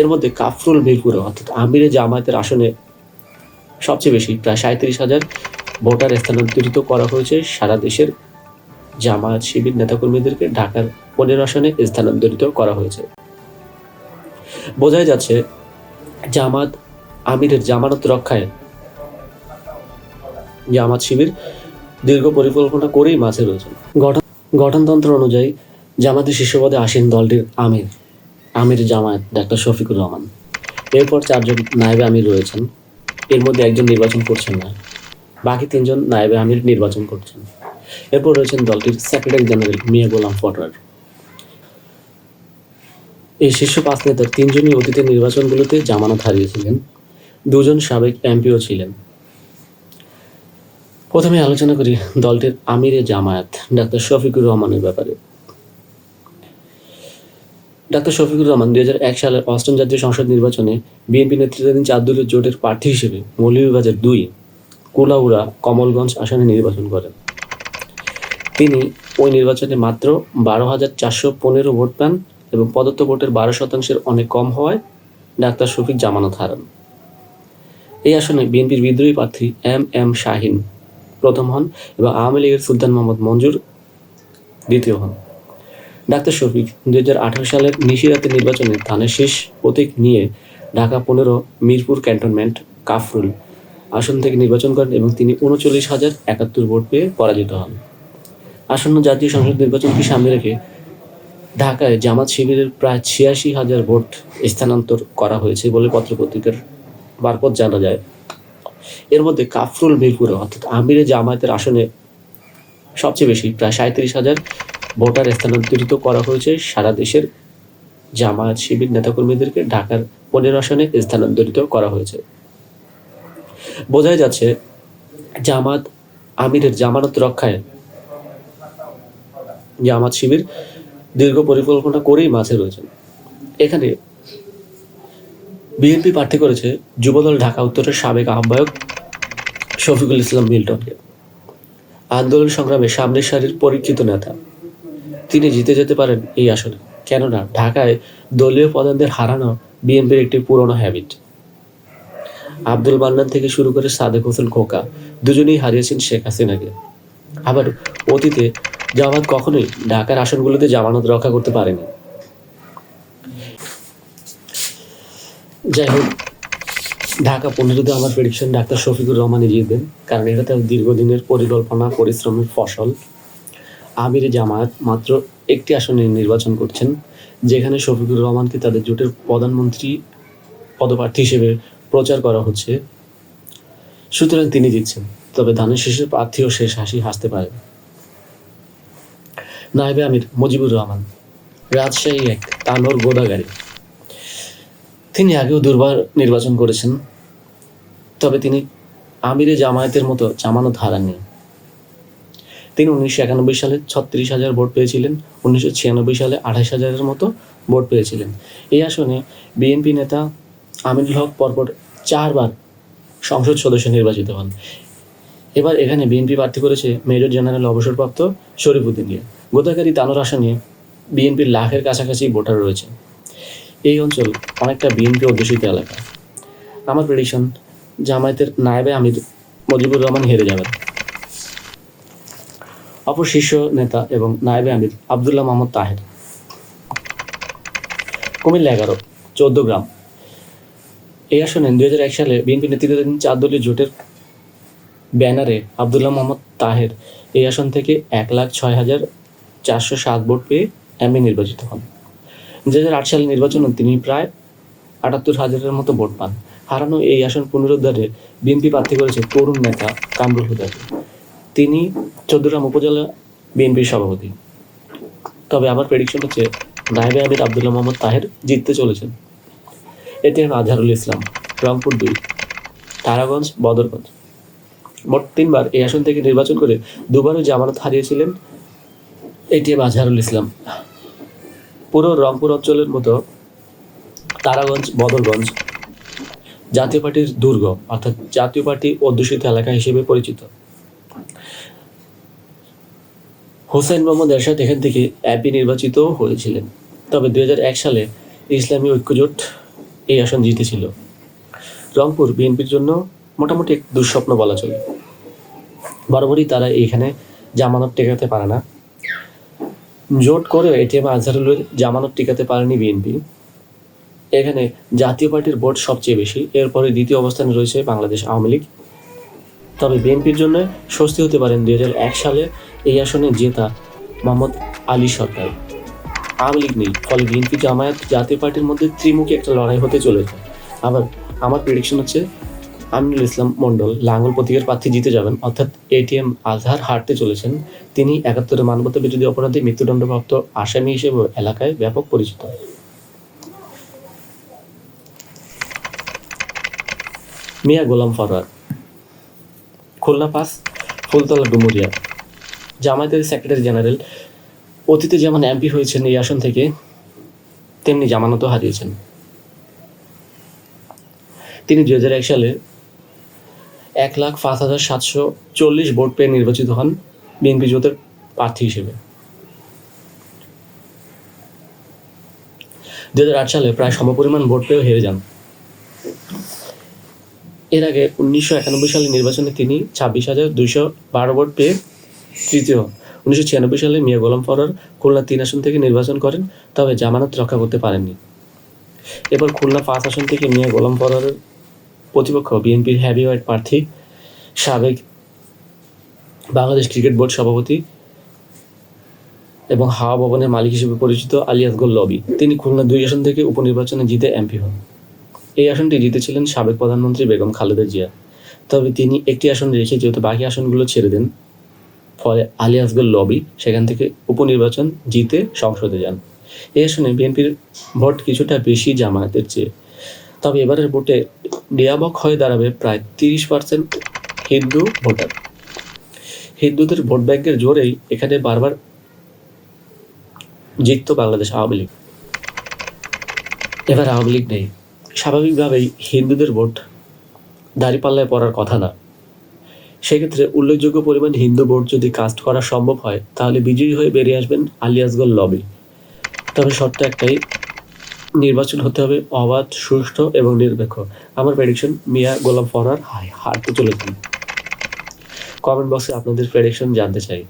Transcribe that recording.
এর মধ্যে কাফরুল মিরপুরে, অর্থাৎ আমিরে জামায়াতের আসনে সবচেয়ে বেশি, প্রায় সাঁত্রিশ হাজার ভোটার স্থানান্তরিত করা হয়েছে। সারা দেশের জামায়াত শিবির নেতাকর্মীদেরকে ঢাকার পনেরো আসনে স্থানান্তরিত করা হয়েছে। বোঝাই যাচ্ছে, জামাত আমিরের জামানত রক্ষায় জামাত শিবির দীর্ঘ পরিকল্পনা করেই মাঝে রয়েছেন গঠন, গঠনতন্ত্র অনুযায়ী জামাতের শীর্ষপদে আসীন দলটির আমির। আমির জামায়াত ডাক্তার শফিকুর রহমান। এরপর চারজন নায়েবে আমির রয়েছেন। এর মধ্যে একজন নির্বাচন করছেন না। বাকি তিনজন নায়েবে আমির নির্বাচন করছেন। এরপর রয়েছেন দলটির সেক্রেটারি জেনারেল মিয়া গোলাম ফটোয়ার। এই শীর্ষ পাঁচ নেতার তিনজনই অতীতের নির্বাচনগুলোতে জামানত হারিয়েছিলেন। দুজন সাবেক এমপিও ছিলেন। প্রথমে আলোচনা করি দলটির আমিরে জামায়াত, ডাক্তার শফিকুর রহমানের ব্যাপারে। ডাক্তার শফিকুর রহমান দুই হাজার এক সালের অষ্টম জাতীয় সংসদ নির্বাচনে বিএনপি নেতৃত্বাধীন চার দলীয় জোটের প্রার্থী হিসেবে মৌলভীবাজার দুই, কুলাউড়া, কমলগঞ্জ আসনে নির্বাচন করেন। তিনি ওই নির্বাচনে মাত্র বারো হাজার চারশো পনেরো ভোট পান এবং প্রদত্ত ভোটের বারো শতাংশের অনেক কম হওয়ায় ডাক্তার শফিক জামানত হারান। এই আসনে বিএনপির বিদ্রোহী প্রার্থী এম এম শাহিন প্রথম হন এবং আওয়ামী লীগের সুলতান মোহাম্মদ মঞ্জুর দ্বিতীয় হন। ডাক্তার শফিক দু হাজার আঠারো সালের নিশিরাতের নির্বাচনে ধানের শেষ প্রতীক নিয়ে ঢাকা পনেরো, মিরপুর ক্যান্টনমেন্ট কাফরুল আসন থেকে নির্বাচন করেন এবং তিনি উনচল্লিশ হাজার একাত্তর ভোট পেয়ে পরাজিত হন। আসন্ন জাতীয় সংসদ নির্বাচনকে সামনে রেখে ঢাকায় জামাত শিবিরের প্রায় ছিয়াশি হাজার ভোট স্থানান্তর করা হয়েছে বলে পত্রপত্রিকার মারফত জানা যায়। এর মধ্যে কাফরুল, মিরপুরে অর্থাৎ আমিরে জামায়াতের আসনে সবচেয়ে বেশি, প্রায় সাঁত্রিশ হাজার ভোটার স্থানান্তরিত করা হয়েছে। সারা দেশের জামায়াত শিবির নেতাকর্মীদেরকে ঢাকার পনেরো আসনে স্থানান্তরিত করা হয়েছে। বোঝাই যাচ্ছে জামাত আমিরের জামানত রক্ষায় জামাত শিবির দীর্ঘ পরিকল্পনা করেই মাঝে রয়েছেন। এখানে বিএনপি প্রার্থী করেছে যুবদল ঢাকা উত্তরের সাবেক আহ্বায়ক শফিকুল ইসলাম মিল্টনকে। আন্দোলন সংগ্রামে সামনের সারির পরীক্ষিত নেতা। তিনি জিতে যেতে পারেন এই আসনে। কেননা ঢাকায় দলীয় প্রধানদের হারানো বিএনপির একটি পুরনো হ্যাবিট আব্দুল মান্নান থেকে শুরু করে সাদেক হোসেন খোকা দুজনেই হারিয়েছেন শেখ হাসিনাকে। আবার অতীতে জামাত কখনোই ঢাকার আসনগুলোতে জামানত রক্ষা করতে পারেনি। যাই হোক, ঢাকা পনেরোতে আমার প্রেডিকশন ডাক্তার শফিকুর রহমানই জিতবেন কারণ এটা তার দীর্ঘদিনের পরিকল্পনা, পরিশ্রমের ফসল। আমির জামায়াত মাত্র একটি আসনে নির্বাচন করছেন, যেখানে শফিকুর রহমানকে তাদের জোটের প্রধানমন্ত্রী পদপ্রার্থী হিসেবে প্রচার করা হচ্ছে। সুতরাং তিনি জিতছেন, তবে ধানের শেষের প্রার্থীও শেষ হাসি হাসতে পারে নাইবে আমির মুজিবুর রহমান, রাজশাহী এক তানোর গোদাগাড়ি তিনি আগেও দুর্বার নির্বাচন করেছেন, তবে তিনি আমিরে জামায়াতের মতো জামানত হারাননি। তিনি উনিশশো একানব্বই সালে ছত্রিশ হাজার ভোট পেয়েছিলেন, উনিশশো ছিয়ানব্বই সালে আঠাশ হাজারের মতো ভোট পেয়েছিলেন। এই আসনে বিএনপি নেতা আমিনুল হক পরপর চারবার সংসদ সদস্য নির্বাচিত হন। এবার এখানে বিএনপি প্রার্থী করেছে মেজর জেনারেল অবসরপ্রাপ্ত শরীফুদ্দিনকে গোদাগাড়ি তানোর আসনে বিএনপির লাখের কাছাকাছি ভোটার রয়েছে। এই অঞ্চল অনেকটা বিএনপি অধ্যুষিত এলাকা। আমার প্রেডিকশন জামায়াতের নায়েবে আমির মুজিবুর রহমান হেরে যাবেন। অপর শীর্ষ নেতা এবং নায়েবে আমির আবদুল্লাহ মোহাম্মদ তাহের। কুমিল্লা এগারো, চোদ্দ গ্রাম। এই আসনে দুই হাজার এক সালে বিএনপি নেতৃত্বাধীন চার দলীয় জোটের ব্যানারে আবদুল্লাহ মোহাম্মদ তাহের এই আসন থেকে এক লাখ ছয় হাজার চারশো সাত ভোট পেয়ে এমএ নির্বাচিত হন। দু হাজার আট সালের নির্বাচনে তিনি প্রায় আটাত্তর হাজারের মতো ভোট পান। হারানো এই আসন পুনরুদ্ধারে বিএনপি প্রার্থী করেছে তরুণ নেতা কামরুল হুদাকে তিনি চৌদ্দগ্রাম উপজেলা বিএনপির সভাপতি। তবে আমার প্রেডিকশন হচ্ছে, নায়েবে আমির আবদুল্লাহ মোহাম্মদ তাহের জিততে চলেছেন। এতে আজহারুল ইসলাম, রংপুর দুই, তারাগঞ্জ, বদরগঞ্জ। মোট তিনবার এই আসন থেকে নির্বাচন করে দুবারও জামানত হারিয়েছিলেন এটিএম আজহারুল ইসলাম। পুরো রংপুর অঞ্চলের মতো তারাগঞ্জ, বদরগঞ্জ জাতীয় পার্টির দুর্গ, অর্থাৎ জাতীয় পার্টি অধ্যুষিত এলাকা হিসেবে পরিচিত। হোসেন মোহাম্মদ এরশাদ এখান থেকে এমপি নির্বাচিত হয়েছিলেন। তবে দু হাজার এক সালে ইসলামী ঐক্যজোট এই আসন জিতেছিল। রংপুর বিএনপির জন্য মোটামুটি এক দুঃস্বপ্ন বলা চলে। বরাবরই তারা এইখানে জামানত টেকাতে পারে না। জোট করেও এটিএম আজহারুলের জামানত টিকাতে পারেনি বিএনপি। এখানে জাতীয় পার্টির ভোট সবচেয়ে বেশি। এরপরে দ্বিতীয় অবস্থানে রয়েছে বাংলাদেশ আওয়ামী লীগ। তবে বিএনপির জন্য স্বস্তি হতে পারেন দুই হাজার এক সালে এই আসনে জেতা মোহাম্মদ আলী সরকার। আওয়ামী লীগ নেই, ফলে বিএনপি জামায়াত জাতীয় পার্টির মধ্যে ত্রিমুখী একটা লড়াই হতে চলেছে। আবার আমার প্রেডিকশন হচ্ছে আমিনুল ইসলাম মণ্ডল লাঙ্গল প্রতীকের প্রার্থী জিতে যাবেন। অর্থাৎ এটিএম আজহার হারতে চলেছেন। তিনি একাত্তরে মানবতা বিরোধী অপরাধে মৃত্যুদণ্ডপ্রাপ্ত আসামি হিসেবে এলাকায় ব্যাপক পরিচিত। মিয়া গোলাম ফরওয়ার খুলনা পাস, ফুলতলা ডুমুরিয়া। জামায়াতের সেক্রেটারি জেনারেল অতীতে যেমন এমপি হয়েছেন এই আসন থেকে, তেমনি জামানতও হারিয়েছেন। তিনি দুই হাজার এক সালে এক লাখ পাঁচ হাজার সাতশো চল্লিশ ভোট পেয়ে নির্বাচিত হন বিএনপি জোটের প্রার্থী হিসেবে। দু হাজার আট সালে প্রায় সমপরিমাণ ভোট পেয়েও হেরে যান। এর আগে উনিশশো একানব্বই সালে নির্বাচনে তিনি ছাব্বিশ হাজার দুইশো বারো ভোট পেয়ে তৃতীয়, উনিশশো ছিয়ানব্বই সালে মিয়া গোলাম ফরর খুলনা তিন আসন থেকে নির্বাচন করেন, তবে জামানত রক্ষা করতে পারেননি। এবার খুলনা পাঁচ আসন থেকে মিয়া গোলাম ফররের প্রতিপক্ষ, বিএনপির হ্যাভিওয়েট প্রার্থী, সাবেক বাংলাদেশ ক্রিকেট বোর্ড সভাপতি এবং হাওয়া ভবনের মালিক হিসেবে পরিচিত আলী আসগর লবি। তিনি খুলনা দুই আসন থেকে উপনির্বাচনে জিতে এমপি হন। এই আসনটি জিতেছিলেন সাবেক প্রধানমন্ত্রী বেগম খালেদা জিয়া। তবে তিনি একটি আসন রেখে যেহেতু বাকি আসনগুলো ছেড়ে দেন ফলে আলী আসগর লবি সেখান থেকে উপনির্বাচন জিতে সংসদে যান। এই আসনে বিএনপির ভোট কিছুটা বেশি জামায়াতের চেয়ে। তবে এবারের ভোটে ডিয়াবক হয়ে দাঁড়াবে প্রায় তিরিশ পার্সেন্ট হিন্দু ভোটার। হিন্দুদের ভোট ব্যাংকের জোরেই এখানে বারবার জিতত বাংলাদেশ আওয়ামী লীগ। এবার আওয়ামী লীগ নেই। স্বাভাবিকভাবেই হিন্দুদের ভোট দাঁড়িপাল্লায় পড়ার কথা না। সেক্ষেত্রে উল্লেখযোগ্য পরিমাণ হিন্দু ভোট যদি কাস্ট করা সম্ভব হয়, তাহলে বিজয়ী হয়ে বেরিয়ে আসবেন আলিয়াসগল লবি তবে শর্ত একটাই, নির্বাচন হতে হবে অবাধ, সুষ্ঠু এবং নিরপেক্ষ। আমার প্রেডিকশন মিয়া গোলাম ফরার হারতে চলেছেন কমেন্ট বক্সে আপনাদের প্রেডিকশন জানতে চাই।